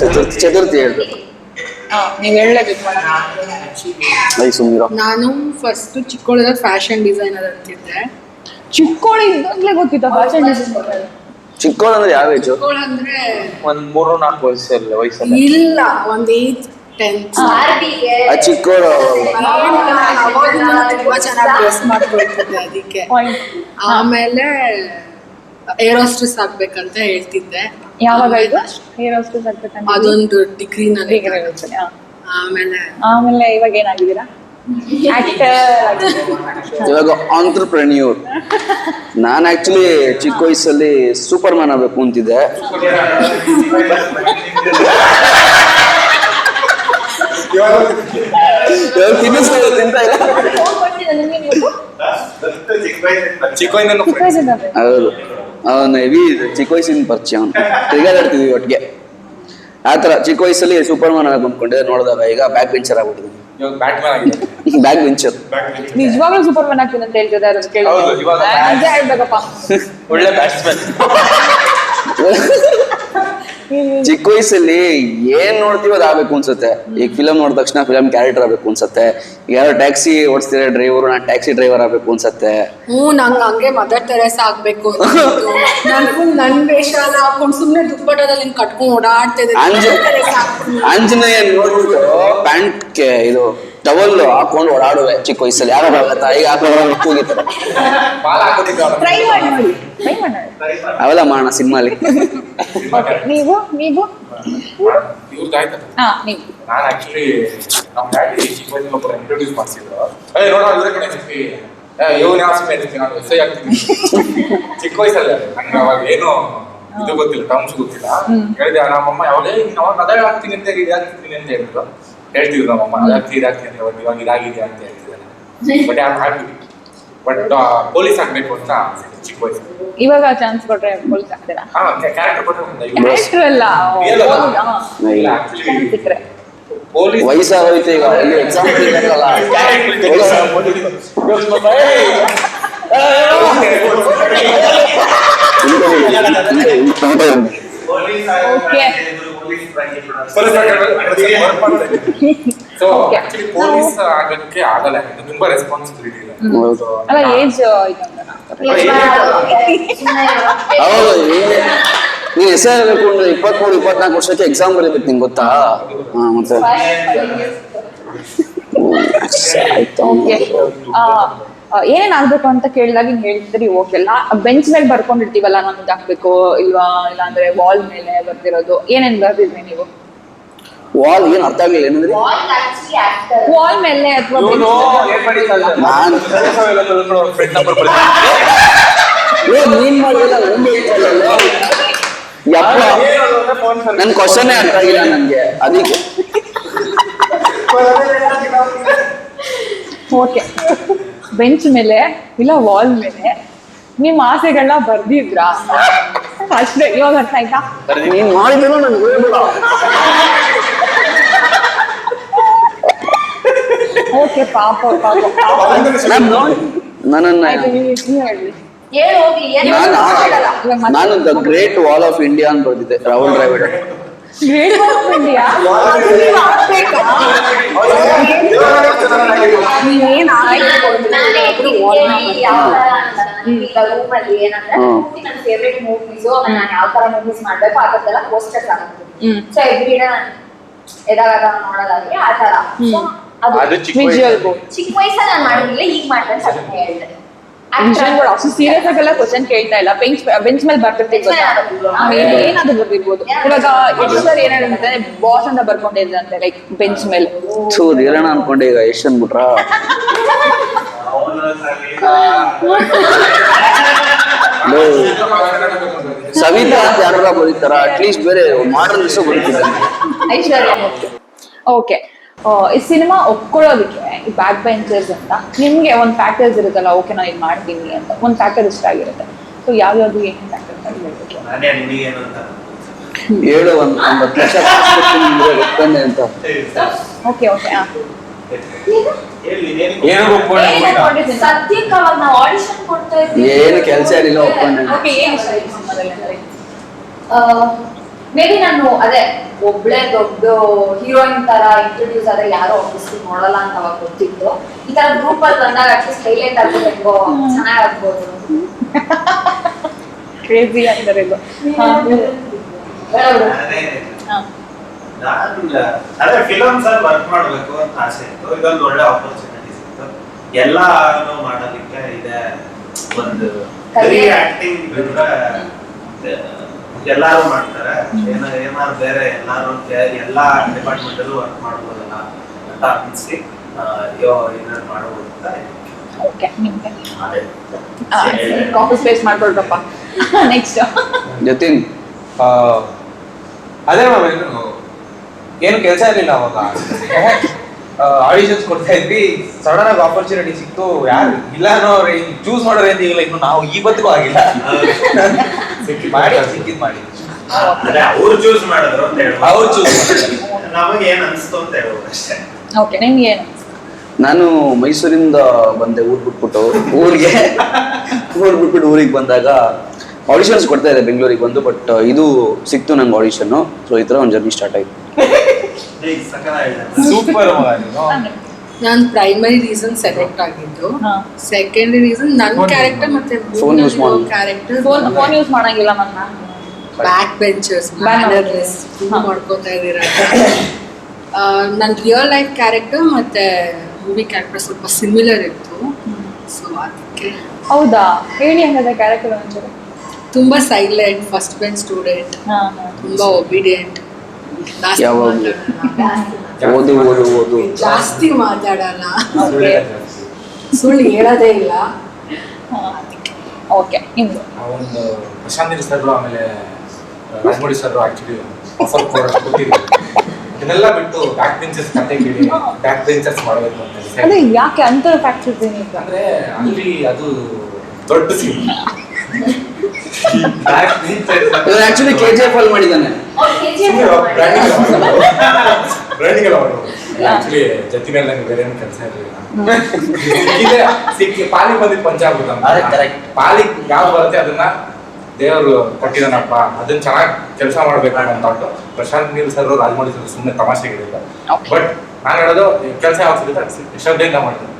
ಚತುರ್ಥಿ ಚತುರ್ಥಿ ಹೇಳ್ಬೇಕು. ನೀವ್ ಹೇಳಲೇಬೇಕು ಮೇಡಮ್ ಐ ಸುಮ್ಮಿರೋ ನಾನು ಫಸ್ಟ್ ಚಿಕ್ಕೋಳಿದ ಫ್ಯಾಷನ್ ಡಿಸೈನರ್ ಅಂತಿದ್ದೆ ಚಿಕ್ಕೋಳ ಇದ್ದಾಗಲೇ ಗೊತ್ತಿತ್ತ ಫ್ಯಾಷನ್ ಡಿಸೈನರ್ ಚಿಕ್ಕೋಳ ಅಂದ್ರೆ ಯಾವ ಏಜ್ ಚಿಕ್ಕೋಳ ಅಂದ್ರೆ ಒಂದ್ ಮೂರು ನಾಲ್ಕು ವಯಸ್ಸಲ್ಲಿ ವಯಸ್ಸಲ್ಲಿ. ಇಲ್ಲ ಒಂದ್ ಏಯ್ತ್ ಟೆಂತ್ ಆ ಚಿಕ್ಕವಳು ತುಂಬಾ ಚೆನ್ನಾಗಿ ಡ್ರೆಸ್ ಮಾಡ್ಕೊಳ್ತಿದ್ದೆ ಅದಕ್ಕೆ. ಆಮೇಲೆ ಏರೋಸ್ಟ್ರೆಸ್ ಆಗ್ಬೇಕಂತ ಹೇಳ್ತಿದ್ದೆ. ಯಾವಾಗ ಇದು? ಹೇರ್ ಹಾಸ್ಟೆಲ್ ಆಗ್ಬೇಕಂತ ಅದೊಂದು ಡಿಗ್ರಿ ಆಮೇಲೆ ಆಮೇಲೆ ಇವಾಗ ಏನಾಗಿದ್ದೀರಾ? ಆಕ್ಟರ್ ಇವಾಗ ಆಂಟ್ರಪ್ರೆನ್ಯೂರ್ ನಾನು ಆಕ್ಚುಲಿ ಚಿಕ್ಕ ವಯಸ್ಸಲ್ಲಿ ಸೂಪರ್ ಮ್ಯಾನ್ ಆಗ್ಬೇಕು ಅಂತಿದ್ದೆ. ಹೌದು. ಅವನು ಹೆವಿ ಚಿಕ್ಕ ವಯಸ್ಸಿನ ಪರಿಚಯ ಅವನು. ತಿರುಗಾಡ್ತಿದ್ವಿ ಒಟ್ಟಿಗೆ. ಆ ತರ ಚಿಕ್ಕ ವಯಸ್ಸಲ್ಲಿ ಸೂಪರ್ ಮ್ಯಾನ್ ಆಗಿ ಅನ್ಕೊಂಡಿದ್ದೆ ನೋಡಿದಾಗ ಈಗ ಬ್ಯಾಕ್ ಬೆಂಚರ್ ಆಗ್ಬಿಟ್ಟಿದ್ದೀನಿ ಬ್ಯಾಕ್ ಬೆಂಚರ್ ನಿಜವಾಗ್ಲೂ ಸೂಪರ್ ಮ್ಯಾನ್ ಆಗ್ತೀನಿ ಅಂತ ಹೇಳ್ತಿದ್ದೆ ಅದನ್ನ ಕೇಳಿ ಒಳ್ಳೆ ಬ್ಯಾಟ್ಸ್ಮನ್ ಚಿಕ್ಕ ವಯಸ್ಸಲ್ಲಿ ಏನ್ ನೋಡ್ತೀವಿ ಅದು ಆಗ್ಬೇಕು ಅನ್ಸುತ್ತೆ. ಈಗ ಫಿಲಮ್ ನೋಡಿದ ತಕ್ಷಣ ಫಿಲಮ್ ಕ್ಯಾರೆಕ್ಟರ್ ಆಗ್ಬೇಕು ಅನ್ಸುತ್ತೆ. ಯಾರೋ ಟ್ಯಾಕ್ಸಿ ಓಡಿಸ್ತಿರೋ ಡ್ರೈವರ್ ನಾನು ಟ್ಯಾಕ್ಸಿ ಡ್ರೈವರ್ ಆಗ್ಬೇಕು ಅನ್ಸುತ್ತೆ. ಹ್ಞೂ ನಂಗೆ ಹಂಗೆ ಮದರ್ ತೆರೇಸ ಆಗ್ಬೇಕು ನನಗೂ ನನ್ನ ವೇಷ ಎಲ್ಲ ಹಾಕೊಂಡು ಸುಮ್ಮನೆ ದುಪ್ಪಟದಲ್ಲಿ ಹಿಂಗ್ ಕಟ್ಕೊಂಡು ಓಡಾಡ್ತಿದ್ದೆ. ಆಂಜನೇಯ ನೋಡ್ಬಿಟ್ಟು ಪ್ಯಾಂಟ್ಗೆ ಇದು ಟವಲ್ ಹಾಕೊಂಡು ಓಡಾಡುವೆ ಚಿಕ್ಕ ವಯಸ್ಸಲ್ಲಿ. ಯಾರೋ ಆಗತ್ತಾ ತಾಯಿಗೆ ಹಾಕೊಂಡು ಹಾಕೋದಿದ್ದ ಟ್ರೈ ಮಾಡಿ ನೋಡಿ ಟ್ರೈ ಮಾಡಿ ಅವೆಲ್ಲ ಮಾಡೋಣ ಸಿನಿಮಾಲಿ ಓಕೆ ನೀವು ನೀವು? ಹಾ ನಾನು ಆಕ್ಚುಲಿ ನಮ್ಮ ಡ್ಯಾಡಿ ಒಬ್ಬರು ಇಂಟ್ರೊಡ್ಯೂಸ್ ಮಾಡಿಸಿದ್ರು. ಏ ನೋಡೋ ಇವ್ರ ಕಡೆ ಎಸ್ಪಿ ಇವ್ರು ಯಾವ ಸಿನಿಮಾ ಎಸ್ಪಿ ನಾನು ಎಸ್ ಐ ಆಗ್ತೀನಿ ಚಿಕ್ಕ ವಯಸ್ಸಲ್ಲಿ. ನಂಗೆ ಅವಾಗ ಏನು ಇದು ಗೊತ್ತಿಲ್ಲ ಟರ್ಮ್ಸ್ ಗೊತ್ತಿಲ್ಲ. ಹೇಳಿದೆ ನಮ್ಮಮ್ಮ ಯಾವಾಗ ನೀನು ಅವಾಗ ಅದೇ ಆಗ್ತೀನಿ ಅಂತ ಇದಾಗ್ತೀನಿ ಅಂತ ಹೇಳಿದ್ರು. ಹೇಳ್ತಿದ್ರು ನಮ್ಮಮ್ಮ ಅದಾಗ್ತೀನಿ ಇದಾಗ್ತೀನಿ ಇವಾಗ ಇದಾಗಿದೆ ಅಂತ ಹೇಳ್ತಿದ್ದಾರೆ. ಬಟ್ ಯಾರು ಆಗ್ತೀವಿ ಬಟ್ ಪೊಲೀಸ್ ಆಗ್ಬೇಕು ಅಂತ ಚಿಕ್ಕ ವಯಸ್ಸು ಇವಾಗ ಚಾನ್ಸ್ ಕೊಟ್ರೆ ಪೊಲೀಸ್ ಆಗ್ತೀರಾ ಹಾ ಕ್ಯಾರೆಕ್ಟರ್ ಕೊಟ್ಟರೆ ಅಲ್ಲ? ಇಲ್ಲ ಆಕ್ಚುಲಿ ಪೊಲೀಸ್ ವಯಸ್ಸಾಗೋಯ್ತು ಈಗ. ಅಲ್ಲಿ exam okay so. Actually police ಆಗಕ್ಕೆ ಆಗಲ್ಲ. ತುಂಬಾ ರೆಸ್ಪಾನ್ಸಿಬಿಲಿಟಿ. ಅಲ್ಲ ಏಜ್ ಹೌದು ಹೆಸರು ಹೇಳ್ಬೇಕು ಅಂದ್ರೆ ಇಪ್ಪತ್ಮೂರು ಇಪ್ಪತ್ನಾಲ್ಕು ವರ್ಷಕ್ಕೆ ಎಕ್ಸಾಮ್ ಬರೀಬೇಕು ನಿಂಗೆ ಗೊತ್ತಾ? ಹಾ ಮತ್ತೆ? ಏನೇನ್ ಆಗ್ಬೇಕು ಅಂತ ಕೇಳಿದಾಗ ಹಿಂಗ್ ಹೇಳ್ತಿದ್ರಿ ಓಕೆಲ್ಲ ಬೆಂಚ್ ಮೇಲೆ ಬರ್ಕೊಂಡಿರ್ತೀವಲ್ಲ ನಾನು ಇದಾಗ್ಬೇಕು ಇಲ್ವಾ? ಇಲ್ಲ ಅಂದ್ರೆ ವಾಲ್ ಮೇಲೆ ಬರ್ತಿರೋದು ಏನೇನ್ ಬರ್ದಿದ್ರಿ ನೀವು? ವಾಲ್ ಏನ್ ಅರ್ಥ ಆಗ್ಲಿಲ್ಲ ಏನಂದ್ರೆ? ವಾಲ್ ಮೇಲೆ ಅಥವಾ ನಾನು ಮಾಡಿಲ್ಲ ಒಂದು ಹೇಳ್ತಾರಲ್ಲ. ಯಪ್ಪ ನನ್ ಕ್ವಶನ್ ಅರ್ಥ ಆಗಿಲ್ಲ ನನ್ಗೆ ಅದಕ್ಕೆ. ಓಕೆ ಬೆಂಚ್ ಮೇಲೆ ಇಲ್ಲ ವಾಲ್ ಮೇಲೆ ನಿಮ್ ಆಸೆಗಳನ್ನ ಬರ್ದಿದ್ರಾ? ಅಷ್ಟೇ ಇವಾಗ ಅರ್ಥ ಆಯ್ತಾ? ನೀನ್ ಮಾಡಿದ್ರು ನನ್ಗೆ ಓಕೆ ಪಾಪ ಪಾಪ ನಾನು ನೋಡಿ ನನ್ನನ್ನ ನೀವು ಹೇಳಿ. ನಾನು ನಾನು the great wall of India ಅಂತ ಬರ್ದಿದ್ದೆ Rahul Dravid. Great of India? ನೀವೇನ್ ಹ್ಮ್. ಫೇವ್ರೆಟ್ ಮೂವೀಸು ನಾನು ಯಾವ ತರ ಮೂವೀಸ್ ಮಾಡ್ಬೇಕು ಆ ಥರದ್ದೆಲ್ಲ ಪೋಸ್ಟರ್ಸ್ ಆಗುತ್ತೆ ಹ್ಮ್. ಸೊ ಎವ್ರಿ ಡೇ ನಾನು ಎದಾಗ ನೋಡೋದಾದ್ರೆ ಆ ತರ So, ಅದು ವಿಜುವಲ್ ಚಿಕ್ಕ ವಯಸ್ಸಲ್ಲಿ. ನಾನು ಮಾಡಿರ್ಲಿಲ್ಲ ಈಗ ಮಾಡ್ತಾರೆ ಅಂತ ಅದನ್ನ ಹೇಳ್ದೆ ಅಷ್ಟು ಸೀರಿಯಸ್ ಆಗೆಲ್ಲ ಕ್ವಶನ್ ಕೇಳ್ತಾ ಇಲ್ಲ. ಬೆಂಚ್ ಬೆಂಚ್ ಮೇಲೆ ಬರ್ತಿರ್ತೀವಿ ಏನಾದ್ರು ಬರ್ದಿರ್ಬೋದು ಇವಾಗ ಎಷ್ಟು ಸರ್ ಏನ್ ಹೇಳಿದ್ರೆ ಬಾಸ್ ಅಂತ ಬರ್ಕೊಂಡಿದ್ರಂತೆ ಲೈಕ್ ಬೆಂಚ್ ಮೇಲೆ. ಚೂರ್ ಇರೋಣ ಅನ್ಕೊಂಡೆ ಈಗ ಎಷ್ಟು ಅಂದ್ಬಿಟ್ರ? ಸವಿತಾ ಅಂತ ಯಾರು ಬರೀತಾರ ಅಟ್ಲೀಸ್ಟ್ ಬೇರೆ ಹೆಸರು ಬರೀತಿದ್ದಾರೆ ಐಶ್ವರ್ಯ ಓಕೆ ಈ ಸಿನಿಮಾ ಒಪ್ಕೊಳ್ಳೋದಕ್ಕೆ ಈ ಬ್ಯಾಕ್ ಬೆಂಚರ್ಸ್ ಅಂತ ನಿಮಗೆ ಒಂದು ಫ್ಯಾಕ್ಟರ್ಸ್ ಇರುತ್ತಲ್ಲ ಓಕೆ ನಾ ಇದು ಮಾಡ್ತೀನಿ ಅಂತ. ಒಂದು ಫ್ಯಾಕ್ಟರ್ ಇಷ್ಟ ಆಗಿರುತ್ತೆ. ಸೊ ಯಾವ್ಯಾವ್ದು ಏನು ಫ್ಯಾಕ್ಟರ್ ಹೇಳು ಒಂದ್ ಲಕ್ಷ ಅಂತ. ಓಕೆ ಓಕೆ ಏನು ಏನು ಒಪ್ಕೊಂಡು ಸದ್ಯಕ್ಕೆ ಆಡಿಷನ್ ಕೊಡ್ತಾ ಇದ್ವಿ ಏನು ಕೆಲ್ಸ ಇರ್ಲಿಲ್ಲ ಒಪ್ಕೊಂಡೆ ಮೇ ಬಿ ನಾನು ಅದೇ ಒಬ್ಳೆ ದೊಡ್ಡ ಹೀರೋಯಿನ್ ತರ ಇಂಟ್ರೊಡ್ಯೂಸ್ ಆದ್ರೆ ಯಾರೋ ಆಫೀಸ್ ನೋಡಲ್ಲ ಅಂತ ಅವಾಗ ಗೊತ್ತಿತ್ತು. ಈ ತರ ಗ್ರೂಪ್ ಅಲ್ಲಿ ಬಂದಾಗ ಅಟ್ಲೀಸ್ಟ್ ಹೈಲೈಟ್ ಆಗ್ಬೇಕು ಚೆನ್ನಾಗ್ ಆಗ್ಬೋದು ಕ್ರೇಜಿ ಅಂದ್ರೆ. ಅದೇ. ಫಿಲಮ್ಸ್ ಅಲ್ಲಿ ವರ್ಕ್ ಮಾಡ್ಬೇಕು ಅಂತ ಆಸೆ ಇತ್ತು. ಇದೊಂದು ಒಳ್ಳೆ ಆಪರ್ಚುನಿಟಿ ಸಿಕ್ತು. ಎಲ್ಲಾನು ಮಾಡೋದಕ್ಕೆ ಇದೆ. ಒಂದು ಬರೀ. ಆಕ್ಟಿಂಗ್ ಬಿಟ್ರೆ ಎಲ್ಲಾರು ಮಾಡ್ತಾರೆ. ಏನ ಏನಾದ್ರು ಬೇರೆ ಎಲ್ಲಾರು ಎಲ್ಲಾ ಡಿಪಾರ್ಟ್ಮೆಂಟ್ ಅಲ್ಲೂ ವರ್ಕ್ ಮಾಡ್ಬೋದಲ್ಲ ಅಂತ ಅನ್ಸಿ ಏನಾದ್ರು ಮಾಡ್ಬೋದು ಅಂತ ಜತಿನ್ ಆ, ಅದೇ ಮ್ಯಾಮ್ ಏನು ಏನು ಕೆಲಸ ಇರಲಿಲ್ಲ ಅವಾಗ. ಆಡಿಷನ್ಸ್ ಕೊಡ್ತಾ ಇದ್ವಿ. ಸಡನ್ ಆಗಿ ಆಪರ್ಚುನಿಟಿ ಸಿಕ್ತು. ಯಾರು ಇಲ್ಲ ಅನ್ನೋ ಚೂಸ್ ಮಾಡೋರು ರೇಂಜ್ ಇಲ್ಲ ಇನ್ನು ನಾವು ಈ ಬದುಕು ಆಗಿಲ್ಲ ಮಾಡಿ ಸಿಕ್ಕಿದ್ ಮಾಡಿ. ಅವ್ರು ಚೂಸ್ ಮಾಡಿದ್ರು ಅಂತ ಹೇಳ್ಬೋದು. ಅವ್ರು ಚೂಸ್ ನಮಗೆ ಏನ್ ಅನ್ಸ್ತು ಅಂತ ಹೇಳ್ಬೋದು ಅಷ್ಟೇ. ಓಕೆ ನಿಮ್ಗೆ ಏನು ನಾನು ಮೈಸೂರಿಂದ ಬಂದೆ ಊರ್ ಬಿಟ್ಬಿಟ್ಟು. ಊರಿಗೆ ಊರ್ ಬಿಟ್ಬಿಟ್ಟು ಊರಿಗೆ ಬಂದಾಗ ಆಡಿಷನ್ಸ್ ಕೊಡ್ತಾ ಇದೆ ಬೆಂಗಳೂರಿಗೆ ಬಂದು ಬಟ್ ಇದು ಸಿಕ್ತು ನಂಗೆ ಆಡಿಷನ್ ಸೊ ಈ ತರ ಒಂದು ಜರ್ನಿ ಸ್ಟಾರ್ಟ್ ಆಯ್ತು. ಸೂಪರ್ ನೀನು ಪ್ರೈಮರಿ ರೀಸನ್ ಸೆಲೆಕ್ಟ್ ಆಗಿದ್ದು ಸೆಕೆಂಡ್ ಸೆಕೆಂಡರಿ ರೀಸನ್ ನನ್ನ ಕ್ಯಾರೆಕ್ಟರ್ ಮತ್ತೆ phone use. Character phone phone use ಮಾಡಂಗಿಲ್ಲ ನನ್ನ ಬ್ಯಾಕ್ ಬೆಂಚರ್ಸ್. ಮಾಡ್ಕೋತಾ ಇದ್ದೀರಾ ನನ್ನ ರಿಯಲ್ ಲೈಫ್ ಕ್ಯಾರೆಕ್ಟರ್ ಮತ್ತೆ ಮೂವಿ ಕ್ಯಾರೆಕ್ಟರ್ ಸ್ವಲ್ಪ ಸಿಮಿಲರ್ ಇತ್ತು. ಸೊ ಅದಕ್ಕೆ ಹೌದಾ? ಹೇಳಿ ಹಂಗಾದ್ರೆ ಕ್ಯಾರೆಕ್ಟರ್ ಒಂಚೂರು ತುಂಬಾ ಸೈಲೆಂಟ್ ಫಸ್ಟ್ ಬೆಂಚ್ ಸ್ಟೂಡೆಂಟ್ ಹಾ. ತುಂಬಾ ಒಬಿಡಿಯಂಟ್ ಯಾವಾಗ್ಲೂ. ಓದು ಓದು ಓದು. ಜಾಸ್ತಿ ಮಾತಾಡಲ್ಲ. ಸುಳ್ಳು ಹೇಳೋದೇ ಇಲ್ಲ. ಓಕೆ ನಿಮ್ದು? ಒಂದು ಪ್ರಶಾಂತ್ ಸರ್ ಆಮೇಲೆ ರಾಜಮೌಳಿ ಸರ್ ಆಕ್ಚುಲಿ ಆಫರ್ ಕೊಟ್ಟಿದ್ರು ಇದನ್ನೆಲ್ಲ ಬಿಟ್ಟು ಬ್ಯಾಕ್ ಬೆಂಚಸ್ ಕತೆ ಕೇಳಿ ಬ್ಯಾಕ್ ಬೆಂಚಸ್ ಮಾಡಬೇಕು ಅಂತ ಅದೇ ಯಾಕೆ ಅಂತ ಫ್ಯಾಕ್ಟ್ ಅಂದ್ರೆ ಅಲ್ಲಿ ಅದು ದೊಡ್ಡ scene back benches actually K G F ಅಲ್ಲಿ ಮಾಡಿದ್ದಾನೆ. ಅವ್ರು KGF ಬ್ರ್ಯಾಂಡಿಂಗ್ ಎಲ್ಲ ಮಾಡೋದು ಆಕ್ಚುಲಿ ಜೊತೆ ಮೇಲೆ ನಂಗೆ ಬೇರೆ ಏನು ಕೆಲಸ ಇರಲಿಲ್ಲ. ಸಿಕ್ಕಿ ಪಾಲಿಗೆ ಬಂದಿದ್ದು correct. ಪಾಲಿಗೆ ಯಾವ್ದು ಬರುತ್ತೆ ಅದನ್ನ ದೇವರು ಕೊಟ್ಟಿದ್ದಾನಪ್ಪ. ಅದನ್ನ ಚೆನ್ನಾಗಿ ಕೆಲಸ ಮಾಡ್ಬೇಕು ಅಂತ ಪ್ರಶಾಂತ್ ನೀಲ್ ಸರ್ ರಾಜಮೌಳಿ ಸರ್ ಸುಮ್ಮನೆ ತಮಾಷೆ ಹೇಳಿಲ್ಲ ಬಟ್ ನಾನು ಹೇಳೋದು ಕೆಲಸ ಯಾವ ಸಿಗುತ್ತೆ ಶ್ರದ್ಧೆಯಿಂದ ಮಾಡ್ತೀನಿ.